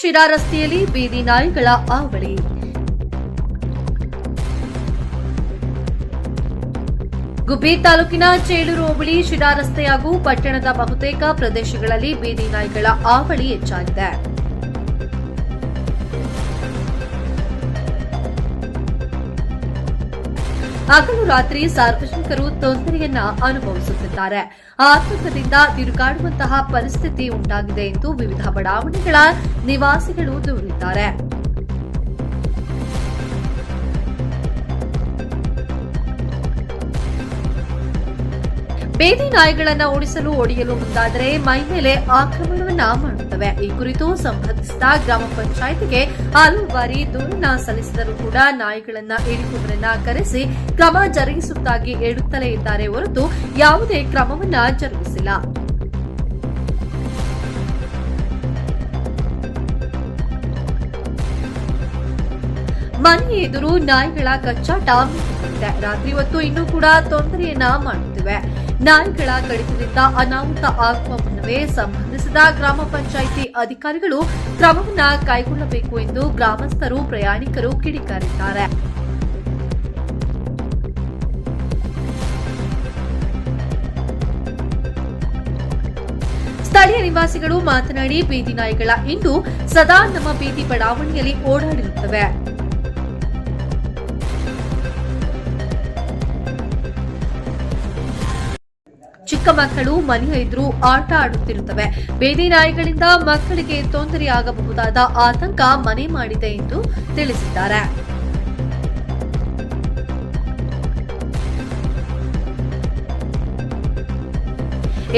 ಶಿರಾ ರಸ್ತೆಯಲ್ಲಿ ಬೀದಿ ನಾಯಿಗಳ ಆವಳಿ ಗುಬ್ಬಿ ತಾಲೂಕಿನ ಚೇಳೂರು ಹೋಬಳಿ ಶಿರಾ ರಸ್ತೆ ಹಾಗೂ ಪಟ್ಟಣದ ಬಹುತೇಕ ಪ್ರದೇಶಗಳಲ್ಲಿ ಬೀದಿ ನಾಯಿಗಳ ಆವಳಿ ಹೆಚ್ಚಾಗಿದೆ. ಹಗಲು ರಾತ್ರಿ ಸಾರ್ವಜನಿಕರು ತೊಂದರೆಯನ್ನ ಅನುಭವಿಸುತ್ತಿದ್ದಾರೆ. ಆತಂಕದಿಂದ ತಿರುಗಾಡುವಂತಹ ಪರಿಸ್ಥಿತಿ ಉಂಟಾಗಿದೆ ಎಂದು ವಿವಿಧ ಬಡಾವಣೆಗಳ ನಿವಾಸಿಗಳು ದೂರಿದ್ದಾರೆ. ಬೇದಿ ನಾಯಿಗಳನ್ನ ಓಡಿಸಲು, ಒಡೆಯಲು ಮುಂದಾದರೆ ಮೈ ಮೇಲೆ ಆಕ್ರಮಣವನ್ನ ಮಾಡುತ್ತವೆ. ಈ ಕುರಿತು ಸಂಬಂಧಿಸಿದ ಗ್ರಾಮ ಪಂಚಾಯಿತಿಗೆ ಹಲವು ಬಾರಿ ದೂರನ್ನ ಸಲ್ಲಿಸಿದರೂ ಕೂಡ ನಾಯಿಗಳನ್ನ ಇಳಿಕೊಂಡರನ್ನ ಕರೆಸಿ ಕ್ರಮ ಜರುಗಿಸುತ್ತಾಗಿ ಹೇಳುತ್ತಲೇ ಇದ್ದಾರೆ. ಹೊರತು ಯಾವುದೇ ಕ್ರಮವನ್ನ ಜರುಗಿಸಿಲ್ಲ. ಮನೆ ಎದುರು ನಾಯಿಗಳ ಕಚ್ಚಾಟ. ರಾತ್ರಿ ಹೊತ್ತು ಇನ್ನೂ ಕೂಡ ತೊಂದರೆಯನ್ನ ಮಾಡುತ್ತಿವೆ. ನಾಯಿಗಳ ಕಡಿತದಿಂದ ಅನಾಹುತ ಆಗುವ ಮುನ್ನವೇ ಸಂಬಂಧಿಸಿದ ಗ್ರಾಮ ಪಂಚಾಯಿತಿ ಅಧಿಕಾರಿಗಳು ಕ್ರಮವನ್ನ ಕೈಗೊಳ್ಳಬೇಕು ಎಂದು ಗ್ರಾಮಸ್ಥರು, ಪ್ರಯಾಣಿಕರು ಕಿಡಿಕಾರಿದ್ದಾರೆ. ಸ್ಥಳೀಯ ನಿವಾಸಿಗಳು ಮಾತನಾಡಿ, ಬೀದಿ ನಾಯಿಗಳ ಇಂದು ಸದಾ ನಮ್ಮ ಬೀದಿ ಬಡಾವಣೆಯಲ್ಲಿ ಓಡಾಡಿರುತ್ತವೆ. ಚಿಕ್ಕ ಮಕ್ಕಳು ಮನೆಯ ಎದುರು ಆಟ ಆಡುತ್ತಿರುತ್ತವೆ. ಬೇದಿ ನಾಯಿಗಳಿಂದ ಮಕ್ಕಳಿಗೆ ತೊಂದರೆಯಾಗಬಹುದಾದ ಆತಂಕ ಮನೆ ಮಾಡಿದೆ ಎಂದು ತಿಳಿಸಿದ್ದಾರೆ.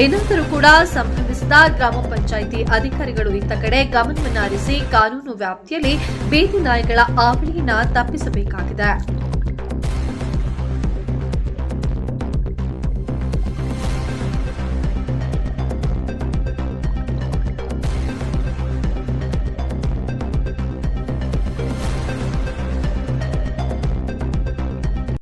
ಏನಾದರೂ ಕೂಡ ಸಂಭವಿಸಿದ ಗ್ರಾಮ ಪಂಚಾಯಿತಿ ಅಧಿಕಾರಿಗಳು ಇತ್ತ ಕಡೆ ಗಮನವನ್ನ ಹರಿಸಿ ಕಾನೂನು ವ್ಯಾಪ್ತಿಯಲ್ಲಿ ಬೀದಿ ನಾಯಿಗಳ ಆವಳಿಯನ್ನ ತಪ್ಪಿಸಬೇಕಾಗಿದೆ.